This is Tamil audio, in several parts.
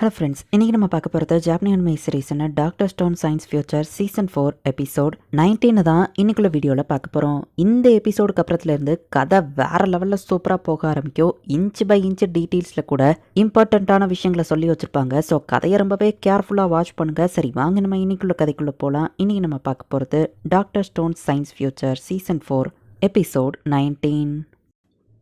ஹலோ ஃப்ரெண்ட்ஸ் இன்னைக்கு நம்ம பார்க்க போகிறது ஜாப்பனி மை சீரீஸ்னு doctor Stone Science Future season four episode nineteen தான் இன்னைக்குள்ள வீடியோவில் பார்க்க போகிறோம் இந்த எபிசோடுக்கு அப்புறத்துலேருந்து கதை வேற லெவலில் சூப்பராக போக ஆரம்பிக்கும். இன்ச் பை இன்ச் டீட்டெயில்ஸில் கூட இம்பார்ட்டண்ட்டான விஷயங்களை சொல்லி வச்சுருப்பாங்க. ஸோ கதையை ரொம்பவே கேர்ஃபுல்லாக வாட்ச் பண்ணுங்கள் சரி வாங்க நம்ம இன்னைக்குள்ள கதைக்குள்ளே போகலாம் இன்றைக்கி நம்ம பார்க்க போகிறது Doctor Stone science future season four episode nineteen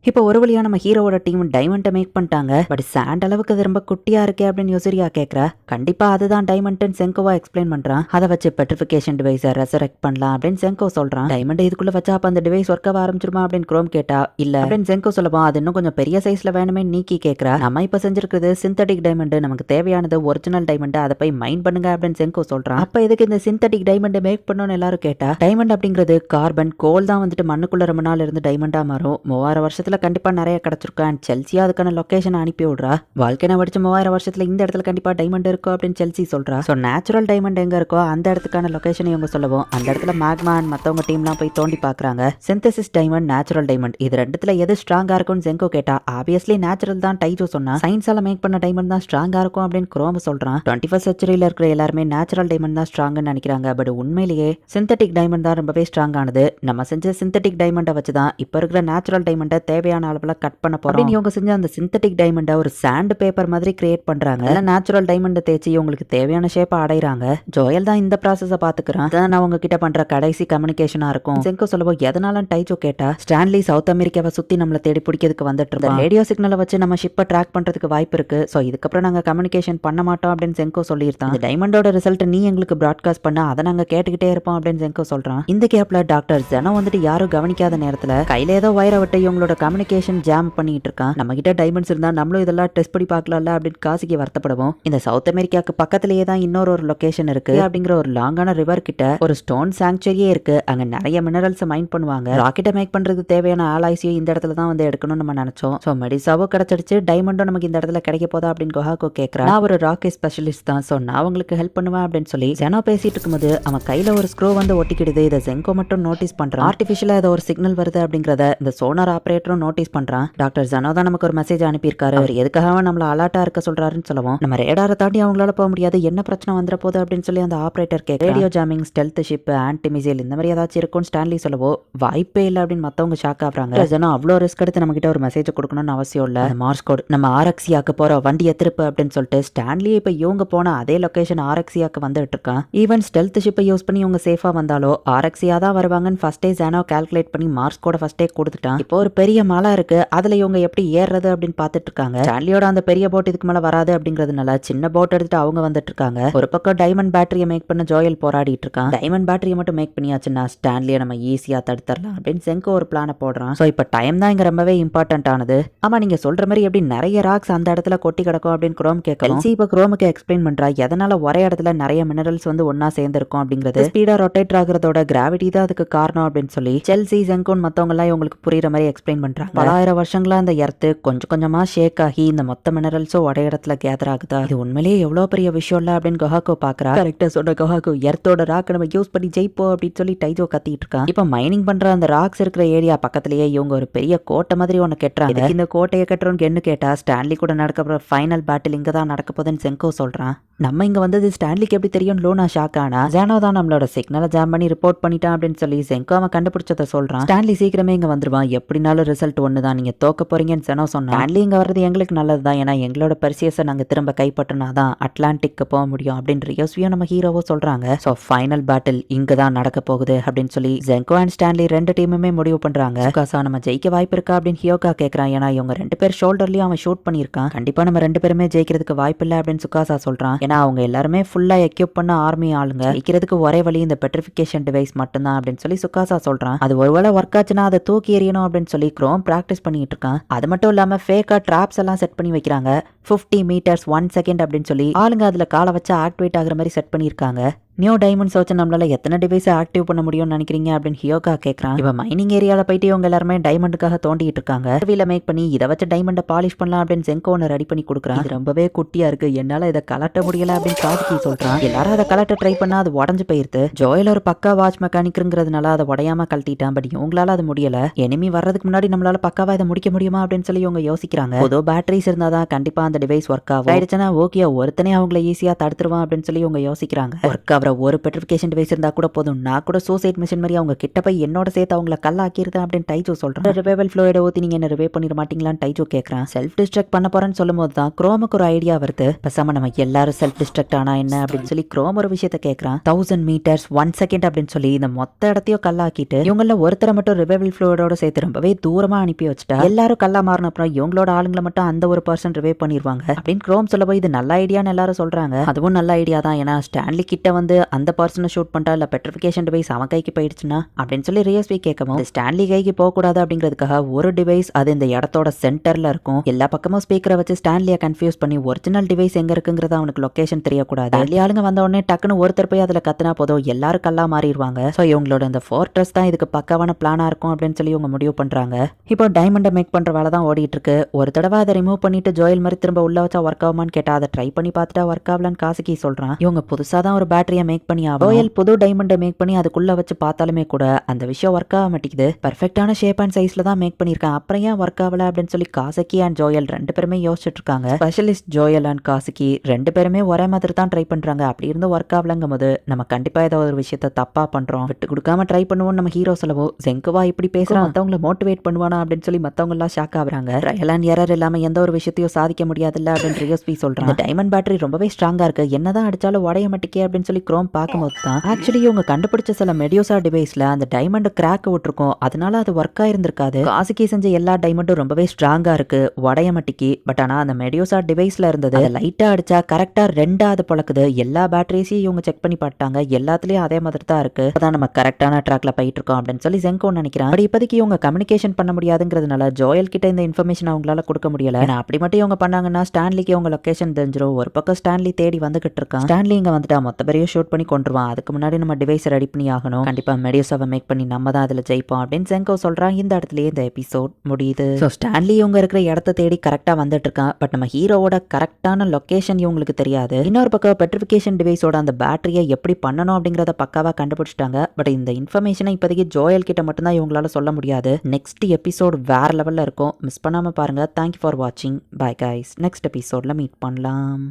இப்போ ஒரு வழியா நம்ம ஹீரோவோட டீம் டைமண்டை மேக் பண்ணிட்டாங்க. பட் சாண்ட் அளவுக்கு அது ரொம்ப குட்டியா இருக்கே அப்படின்னு யோசிரியா கேட்குறா கண்டிப்பா அதுதான் டைமண்ட்னு செங்கோவா எக்ஸ்பிளைன் பண்றான். அதை வச்சு பெட்ரிஃபிகேஷன் டிவைஸை ரெசரெக்ட் பண்ணலாம் அப்படின்னு செங்கோ சொல்றான். டைமண்ட் இதுக்குள்ள வச்சா அப்ப அந்த டிவைஸ் ஒர்க் ஆக ஆரம்பிச்சிருமா அப்படின்னு குரோம் கேட்டா இல்ல. அப்படின்னு செங்கோ சொல்லவும் அது இன்னும் கொஞ்சம் பெரிய சைஸ்ல வேணுமே நீக்கி கேட்கறா நம்ம இப்ப செஞ்சிருக்கிறது சிந்தட்டிக் டைமண்ட் நமக்கு தேவையானது ஒரிஜினல் டைமண்ட் அதை போய் மைண்ட் பண்ணுங்க அப்படின்னு செங்கோ சொல்றான். அப்ப இதுக்கு இந்த சிந்தட்டிக் டைமண்ட் மேக் பண்ணணும்னு எல்லாரும் கேட்டா டைமண்ட் அப்படிங்கிறது கார்பன் கோல் தான் வந்துட்டு மண்ணுக்குள்ள ரொம்ப நாள் இருந்து டைமண்டா மாறும். மூவாயிரம் இடத்துல கண்டிப்பா நிறைய கிடைச்சிருக்கும். அண்ட் செல்சியா அதுக்கான லொக்கேஷன் அனுப்பி விடுறா. வாழ்க்கை படிச்ச மூவாயிரம் வருஷத்துல இந்த இடத்துல கண்டிப்பாக டைமண்ட் இருக்கும் அப்படின்னு செல்சி சொல்கிறா ஸோ நேச்சுரல் டைமண்ட் எங்கே இருக்கோ அந்த இடத்துக்கான லொக்கேஷனை இவங்க சொல்லவும். அந்த இடத்துல மேக்மா அண்ட் டீம்லாம் போய் தோண்டி பார்க்குறாங்க சிந்தசிஸ் டைமண்ட் நேச்சுரல் டைமண்ட் இது ரெண்டுத்துல எது ஸ்ட்ராங்காக இருக்கும்னு ஜெங்கோ கேட்டா ஆப்வியஸ்லி நேச்சுரல் தான் டைஜோ சொன்னா. சயின்ஸால மேக் பண்ண டைமண்ட் தான் ஸ்ட்ராங்காக இருக்கும் அப்படின்னு குரோம சொல்கிறான் டுவெண்ட்டி ஃபர்ஸ்ட் செச்சுரியில் இருக்கிற எல்லாருமே நேச்சுரல் டைமண்ட் தான் ஸ்ட்ராங்னு நினைக்கிறாங்க. பட் உண்மையிலேயே சிந்தட்டிக் டைமண்ட் தான் ரொம்பவே ஸ்ட்ராங்கானது நம்ம செஞ்ச சிந்தட்டிக் டைமண்டை வச்சு தான் இப்போ இருக்கிற நேச்சுரல் டைமண்டை தேவையான அளவில் கட் பண்ண அப்படின்னு இவங்க செஞ்ச அந்த சிந்தட்டிக் டைமண்டை ஒரு சாண்ட் பேப்பர் மாதிரி கிரியேட் பண்றாங்க. நேச்சுரல் டைமண்டை தேய்ச்சி இவங்களுக்கு தேவையான ஷேப்பை அடைறாங்க ஜோயல் தான் இந்த ப்ராசஸை பாத்துக்கிறான். அதான் நான் உங்ககிட்ட பண்ற கடைசி கம்யூனிகேஷனா இருக்கும். செங்கோ சொல்லவோ எதனால டைஜோ கேட்டா ஸ்டான்லி சவுத் அமெரிக்காவை சுத்தி நம்மளை தேடி பிடிக்கிறதுக்கு வந்துட்டு இருக்கோம் ரேடியோ சிக்னலை வச்சு நம்ம ஷிப்பை ட்ராக் பண்றதுக்கு வாய்ப்பு இருக்கு. ஸோ இதுக்கப்புறம் நாங்க கம்யூனிகேஷன் பண்ண மாட்டோம் அப்படின்னு செங்கோ சொல்லியிருந்தான். டைமண்டோட ரிசல்ட் நீ எங்களுக்கு ப்ராட்காஸ்ட் பண்ண அதை நாங்க கேட்டுக்கிட்டே இருப்போம் அப்படின்னு செங்கோ சொல்றான். இந்த கேப்ல டாக்டர் ஜெனோ வந்துட்டு யாரும் கவனிக்காத நேரத்துல கையில ஏதோ வயரை விட்டு இவங்களோட கம்யூனிகேஷன் ஜாம் பண்ணிட்டு இருக்கான் நம்ம கிட்ட டைமண்ட்ஸ் இருந்தா நம்மளும் இதெல்லாம் டெஸ்ட் பண்ணி பார்க்கலாம்ல அப்படின்னு காசிக்கு வருத்தப்படுவோம். இந்த சவுத் அமெரிக்காக்கு பக்கத்திலேயே தான் இன்னொரு ஒரு லொகேஷன் இருக்கு. அப்படிங்கிற ஒரு லாங்கான ரிவர் கிட்ட ஒரு ஸ்டோன் சாங்சுரியே இருக்கு. அங்க நிறைய மினரல்ஸ் மைண்ட் பண்ணுவாங்க. ராக்கெட்டை மேக் பண்றதுக்கு தேவையான ஆலாய்ஸையும் இந்த இடத்துல தான் வந்து எடுக்கணும்னு நம்ம நினைச்சோம். ஸோ மெடிசாவோ கிடைச்சிடுச்சு. டைமண்டும் நமக்கு இந்த இடத்துல கிடைக்க போதா அப்படின்னு கொஹாக்கோ கேட்கறான் நான் ஒரு ராக்கெட் ஸ்பெஷலிஸ்ட் தான். ஸோ நான் உங்களுக்கு ஹெல்ப் பண்ணுவேன் அப்படின்னு சொல்லி ஜெனோ பேசிட்டு இருக்கும்போது அவன் கையில ஒரு ஸ்க்ரோ வந்து ஒட்டிக்கிடுது. இதை ஜெங்கோ மட்டும் நோட்டீஸ் பண்றான். ஆர்டிஃபிஷியலா ஏதோ ஒரு சிக்னல் வருது அப்படிங்கறத இந்த சோனார் ஆபரேட்டரும் நோட்டீஸ் பண்றான். டாக்டர் ஜனோ தான் நமக்கு ஒரு மெசேஜ் அனுப்பியிருக்காரு. அவர் எதுக்காக நம்மள அலர்ட்டா இருக்க சொல்றாருன்னு சொல்லுவோம் நம்ம ரேடாரை தாண்டி அவங்களால போக முடியாது. என்ன பிரச்சனை வந்துட போது அப்படின்னு சொல்லி அந்த ஆபரேட்டர் கேட்க radio jamming stealth ship anti missile இந்த மாதிரி ஏதாச்சும் இருக்கும் ஸ்டான்லி சொல்லவோ வாய்ப்பே இல்லை அப்படின்னு மத்தவங்க ஷாக் ஆகுறாங்க. ஜனம் அவ்வளோ ரிஸ்க் எடுத்து நம்ம கிட்ட ஒரு மெசேஜ் கொடுக்கணும்னு அவசியம் இல்லை. மார்ஸ் கோட் நம்ம ஆர்எக்ஸியாக்கு போற வண்டியை திருப்பு அப்படின்னு சொல்லிட்டு ஸ்டான்லி இப்போ இவங்க போன அதே லொகேஷன் ஆர்எக்ஸியாக்கு வந்துட்டு இருக்கான். ஈவன் ஸ்டெல்த் ஷிப்பை யூஸ் பண்ணி இவங்க சேஃபா வந்தாலோ ஆர்எக்ஸியா தான் வருவாங்கன்னு ஃபர்ஸ்டே ஜானோ கால்குலேட் பண்ணி மார்ஸ் கோட ஃபர்ஸ்டே கொடுத்துட்டான். இப்போ ஒரு பெரிய மலை இருக்கு. அதுல இவங்க எப்படி ஏறுறது அப்படின்னு பார்த்துட்டு இருக்காங்க ஸ்டான்லியோட அந்த பெரிய போட் இதுக்கு மேல வராது அப்படிங்கறதுனால சின்ன போட் எடுத்துட்டு அவங்க வந்துட்டு இருக்காங்க ஒரு பக்கம் டைமண்ட் பேட்டரியை மேக் பண்ண ஜோயல் போராடிட்டு இருக்கான். டைமண்ட் பேட்டரியை மட்டும் மேக் பண்ணியாச்சுன்னா ஸ்டான்லியை நம்ம ஈஸியா தடுத்துடலாம் அப்படின்னு செங்கோ ஒரு பிளான போடுறான். ஸோ இப்போ டைம் தான் இங்க ரொம்பவே இம்பார்ட்டன்ட் ஆனது. ஆமா நீங்க சொல்ற மாதிரி எப்படி நிறைய ராக்ஸ் அந்த இடத்துல கொட்டி கிடக்கும் அப்படின்னு குரோம் கேட்கலாம் இப்போ குரோமுக்கு எக்ஸ்பிளைன் பண்றா எதனால ஒரே இடத்துல நிறைய மினரல்ஸ் வந்து ஒன்னா சேர்ந்திருக்கும் அப்படிங்கிறது. ஸ்பீடா ரொட்டேட் ஆகுறதோட கிராவிட்டி தான் அதுக்கு காரணம் அப்படின்னு சொல்லி செல்சி ஜெங்கோன் மத்தவங்க எல்லாம் இவங்களுக்கு புரியுற மாதிரி எக்ஸ்பிளைன் பண்றாங்க. பலாயிரம் வருஷங்களா அந்த எர்த்து கொஞ்சம் கொஞ்சமா ஷேக் ஆகி இந்த மொத்த மினரல்ஸும் ஒரே இடத்துல கேதர் ஆகுதா? இது உண்மையிலேயே எவ்வளவு பெரிய விஷயம் இல்ல அப்படின்னு கொஹாக்கோ பாக்குறா. கரெக்டா சொன்ன கொஹாக்கோ எர்த்தோட ராக் நம்ம யூஸ் பண்ணி ஜெயிப்போம் அப்படின்னு சொல்லி டைஜோ கத்திட்டு இருக்கான் இப்ப மைனிங் பண்ற அந்த ராக்ஸ் இருக்கிற ஏரியா பக்கத்திலேயே இவங்க ஒரு பெரிய கோட்டை மாதிரி ஒன்னு கட்டுறாங்க. இந்த கோட்டையை கட்டுறோம்னு என்ன கேட்டா ஸ்டான்லி கூட நடக்க போற ஃபைனல் பேட்டில் இங்க தான் நடக்க போகுதுன்னு செங்கோ சொல்றான். நம்ம இங்கே வந்தது ஸ்டான்லிக்கு எப்படி தெரியும் லோனா ஷாக் ஆனா ஜானோ தான் நம்மளோட சிக்னலை ஜாம் பண்ணி ரிப்போர்ட் பண்ணிட்டான் அப்படின்னு சொல்லி செங்கோ அவன் கண்டுபிடிச்சத சொல்றான். ஸ்டான்லி சீக்கிரமே இங்கே வந்துருவான். எப்படினாலும் ரிசல்ட் ஒன்று தான் நீங்கள் தோக்க போறீங்கன்னு ஜனோ சொன்னான். ஸ்டான்லி இங்கே வர்றது எங்களுக்கு நல்லது தான் ஏன்னா எங்களோட பரிசியஸை நாங்கள் திரும்ப கைப்பற்றினா தான் அட்லாண்டிக்கு போக முடியும் அப்படின்னு யோசியும் நம்ம ஹீரோவோ சொல்றாங்க. ஸோ ஃபைனல் பேட்டில் இங்கே தான் நடக்க போகுது அப்படின்னு சொல்லி ஜெங்கோ அண்ட் ஸ்டான்லி ரெண்டு டீமுமே முடிவு பண்றாங்க. காசா நம்ம ஜெயிக்க வாய்ப்பு இருக்கா அப்படின்னு ஹியோகா கேட்கறான் ஏன்னா இவங்க ரெண்டு பேர் ஷோல்டர்லயும் அவன் ஷூட் பண்ணியிருக்கான். கண்டிப்பா நம்ம ரெண்டு பேருமே ஜெயிக்கிறதுக்கு வாய்ப்பு இல்லை அப்படின்னு சுகாசா சொல்றான். ஏன்னா அவங்க எல்லாருமே ஃபுல்லா எக்யூப் பண்ண ஆர்மி ஆளுங்க. ஜெயிக்கிறதுக்கு ஒரே வழி இந்த பெட்ரிஃபிகேஷன் டிவைஸ் மட்டும்தான் அப்படின்னு சொல்லி சுகாசா சொல்றான். அது ஒருவேளை ஒர்க் ஆச்சுன்னா அதை தூக்கி எறியணும் அப்படின்னு சொல்லி க்ரோம் ப்ராக்டிஸ் பண்ணிட்டு இருக்கான். அது மட்டும் இல்லாம ஃபேக்கா ட்ராப்ஸ் எல்லாம் செட் பண்ணி வைக்கிறாங்க. 50 மீட்டர்ஸ் ஒன் செகண்ட் அப்படின்னு சொல்லி ஆளுங்க அதுல காலை வச்சு ஆக்டிவேட் ஆகுற மாதிரி செட் பண்ணியிருக்காங்க. நியூ டைமண்ட்ஸ் வச்சு நம்மளால எத்தனை டிவைஸை ஆக்டிவ் பண்ண முடியும்னு நினைக்கிறீங்க அப்படின்னு ஹியோகா கேட்கறான் இப்போ மைனிங் ஏரியாவில் போயிட்டு இவங்க எல்லாருமே டைமண்டுக்காக தோண்டிட்டு இருக்காங்க. வீல மேக் பண்ணி இதை வச்சு டைமண்டை பாலிஷ் பண்ணலாம் அப்படின்னு செங்கோ ஒன்று ரெடி பண்ணி கொடுக்குறான். இது ரொம்பவே குட்டியா இருக்கு. என்னால இதை கலட்ட முடியல அப்படின்னு காதுக்கி சொல்றான். எல்லாரும் அதை கலட்ட ட்ரை பண்ணா அது உடஞ்சு போயிருது. ஜோயில் ஒரு பக்கா வாட்ச் மெக்கானிக்ங்கிறதுனால அதை உடையாம கழட்டிட்டான். பட் இவங்களால அது முடியல. எனிமி வர்றதுக்கு முன்னாடி நம்மளால பக்காவா இதை முடிக்க முடியுமா அப்படின்னு சொல்லி இவங்க யோசிக்கிறாங்க. ஏதோ பேட்டரிஸ் இருந்தாதான் கண்டிப்பா அந்த டிவைஸ் ஒர்க் ஆகும். ஆயிடுச்சுன்னா ஓகே ஒருத்தனே அவங்கள ஈஸியா தடுத்துருவான் அப்படின்னு சொல்லி இவங்க யோசிக்கிறாங்க. ஒர்க் ஆகிற ஒரு பெட்ரிஃபிகேஷன் டிவைஸ் இருந்தா கூட போதும். நான் கூட சூசைட் மிஷின் மாதிரி அவங்க கிட்ட போய் என்னோட சேர்த்து அவங்கள கல்லாக்கிருந்தேன் அப்படின்னு டைஜோ சொல்றேன். ரிவைவல் ஃப்ளோயிட ஊத்தி நீங்க என்ன ரிவே பண்ணிட மாட்டீங்களான்னு டைஜோ கேட்கறான் செல்ஃப் டிஸ்ட்ரக்ட் பண்ண போறேன்னு சொல்லும் போது தான் குரோமுக்கு ஒரு ஐடியா வருது. பேசாம நம்ம எல்லாரும் செல்ஃப் டிஸ்ட்ரக்ட் ஆனா என்ன அப்படின்னு சொல்லி குரோம் ஒரு விஷயத்த கேட்கறான் தௌசண்ட் மீட்டர்ஸ் ஒன் செகண்ட் அப்படின்னு சொல்லி இந்த மொத்த இடத்தையும் கல்லாக்கிட்டு இவங்கள ஒருத்தரை மட்டும் ரிவைவல் ஃப்ளோயிடோட சேர்த்து ரொம்பவே தூரமா அனுப்பி வச்சுட்டா எல்லாரும் கல்லா மாறின அப்புறம் இவங்களோட ஆளுங்களை மட்டும் அந்த ஒரு பர்சன் ரிவே பண்ணிடுவாங்க அப்படின்னு குரோம் சொல்ல போய் இது நல்ல ஐடியான்னு எல்லாரும் சொல்றாங்க. அதுவும் நல்ல ஐடியா தான். ஏன்னா ஸ்டான்லி கிட்ட வந்து அந்த பர்சனை ஷூட் பண்ணிட்டா இல்ல பெட்ரிஃபிகேஷன் டிவைஸ் அவன் கைக்கு போயிடுச்சுன்னா அப்படின்னு சொல்லி ரியஸ்வி கேட்கவும் ஸ்டான்லி கைக்கு போகக்கூடாது அப்படிங்கிறதுக்காக ஒரு டிவைஸ் அது இந்த இடத்தோட சென்டர்ல இருக்கும். எல்லா பக்கமும் ஸ்பீக்கரை வச்சு ஸ்டான்லியை கன்ஃபியூஸ் பண்ணி ஒரிஜினல் டிவைஸ் எங்க இருக்குங்கிறது அவனுக்கு லொக்கேஷன் தெரியக்கூடாது. வெளி ஆளுங்க வந்த உடனே டக்குன்னு ஒருத்தர் போய் அதில் கத்துனா போதும். எல்லாரும் கல்லா மாறிடுவாங்க. ஸோ இவங்களோட இந்த ஃபோர்ட்ரஸ் தான் இதுக்கு பக்காவான பிளானா இருக்கும் அப்படின்னு சொல்லி இவங்க முடிவு பண்றாங்க. இப்போ டைமண்டை மேக் பண்ற வேலை தான் ஓடிட்டு இருக்கு. ஒரு தடவை அதை ரிமூவ் பண்ணிட்டு ஜோயல் மாதிரி திரும்ப உள்ள வச்சா ஒர்க் ஆகுமான்னு கேட்டா அதை ட்ரை பண்ணி பார்த்துட்டா ஒர்க் ஆகலன்னு காசுக்கி சொல்றான். இவங்க புதுசா தான் ஒரு பேட்டரியை மேக் பண்ணி ஜோயல் புது டைமண்டை மேக் பண்ணி அதுக்குள்ள வச்சு பார்த்தாலுமே கூட அந்த விஷயம் ஒர்க் ஆக மாட்டேங்குது. பர்ஃபெக்டான ஷேப் அண்ட் சைஸ்ல தான் மேக் பண்ணிருக்கேன் அப்புறம் ஏன் ஒர்க் ஆகல அப்படின்னு சொல்லி காசக்கி அண்ட் ஜோயல் ரெண்டு பேருமே யோசிச்சுட்டு இருக்காங்க. ஸ்பெஷலிஸ்ட் ஜோயல் அண்ட் காசுக்கி ரெண்டு பேருமே ஒரே மாதிரி தான் ட்ரை பண்றாங்க. அப்படி இருந்து ஒர்க் ஆகலங்கும் போது நம்ம கண்டிப்பா ஏதோ ஒரு விஷயத்த தப்பா பண்றோம். விட்டு கொடுக்காம ட்ரை பண்ணுவோம் நம்ம ஹீரோ சொல்லவோ ஜெங்குவா இப்படி பேசுறான் மத்தவங்கள மோட்டிவேட் பண்ணுவானா அப்படின்னு சொல்லி மத்தவங்க எல்லாம் ஷாக் ஆகுறாங்க. ட்ரையல் அண்ட் எரர் இல்லாம எந்த ஒரு விஷயத்தையும் சாதிக்க முடியாதுல்ல அப்படின்னு ரியோஸ்பி சொல்றான். டைமண்ட் பேட்டரி ரொம்பவே ஸ்ட்ராங்கா இருக்கு. என்னதான் அடிச்சாலும் உடைய மாட்டேக்கே அப்படின்னு சொல்லி குரோம் பார்க்கும்போது தான் ஆக்சுவலி இவங்க கண்டுபிடிச்ச சில மெடியோசா டிவைஸ்ல அந்த டைமண்ட் கிராக் விட்டுருக்கும். அதனால அது ஒர்க் ஆயிருந்திருக்காது காசுக்கி செஞ்ச எல்லா டைமண்டும் ரொம்பவே ஸ்ட்ராங்கா இருக்கு. உடைய மாட்டிக்கு. பட் ஆனா அந்த மெடியோசா டிவைஸ்ல இருந்தது லைட்டா அடிச்சா கரெக்டா ரெண்டாவது பழக்குது எல்லா பேட்டரிஸையும் இவங்க செக் பண்ணி பார்த்தாங்க எல்லாத்துலயும் அதே மாதிரி தான் இருக்கு. அதான் நம்ம கரெக்டான ட்ராக்ல போயிட்டு இருக்கோம் அப்படின்னு சொல்லி ஜெங்கோ நினைக்கிறேன். பட் இப்போதைக்கு இவங்க கம்யூனிகேஷன் பண்ண முடியாதுங்கிறதுனால ஜோயல் கிட்ட இந்த இன்ஃபர்மேஷன் அவங்களால கொடுக்க முடியல. அப்படி மட்டும் இவங்க பண்ணாங்கன்னா ஸ்டான்லிக்கு அவங்க லொகேஷன் தெரிஞ்சிடும் ஒரு பக்கம் ஸ்டான்லி தேடி வந்துகிட்டு இருக்கான். ஸ்டான்லி இங்க வந்துட்டா. மொத்த பெரிய ஷூட் பண்ணி கொண்டுருவான் அதுக்கு முன்னாடி நம்ம டிவைஸ் ரெடி பண்ணி ஆகணும். கண்டிப்பா மெடியோஸாவை மேக் பண்ணி நம்ம தான் அதுல ஜெயிப்போம் அப்படின்னு செங்கோ சொல்றான். இந்த இடத்துலயே இந்த எபிசோட் முடியுது. ஸோ ஸ்டான்லி இவங்க இருக்கிற இடத்த தேடி கரெக்டா வந்துட்டு இருக்கான். பட் நம்ம ஹீரோவோட கரெக்டான லொக்கேஷன் இவங்களுக்கு தெரியாது. இன்னொரு பக்கம் பெட்ரிஃபிகேஷன் டிவைஸோட அந்த பேட்டரியை எப்படி பண்ணணும் அப்படிங்கறத பக்காவா கண்டுபிடிச்சிட்டாங்க. பட் இந்த இன்ஃபர்மேஷனை இப்போதைக்கு ஜோயல் கிட்ட மட்டும்தான் இவங்களால சொல்ல முடியாது. நெக்ஸ்ட் எபிசோட் வேற லெவல்ல இருக்கும். மிஸ் பண்ணாம பாருங்க. தேங்க்யூ ஃபார் வாட்சிங் பை கைஸ் நெக்ஸ்ட் எபிசோடில் மீட் பண்ணலாம்.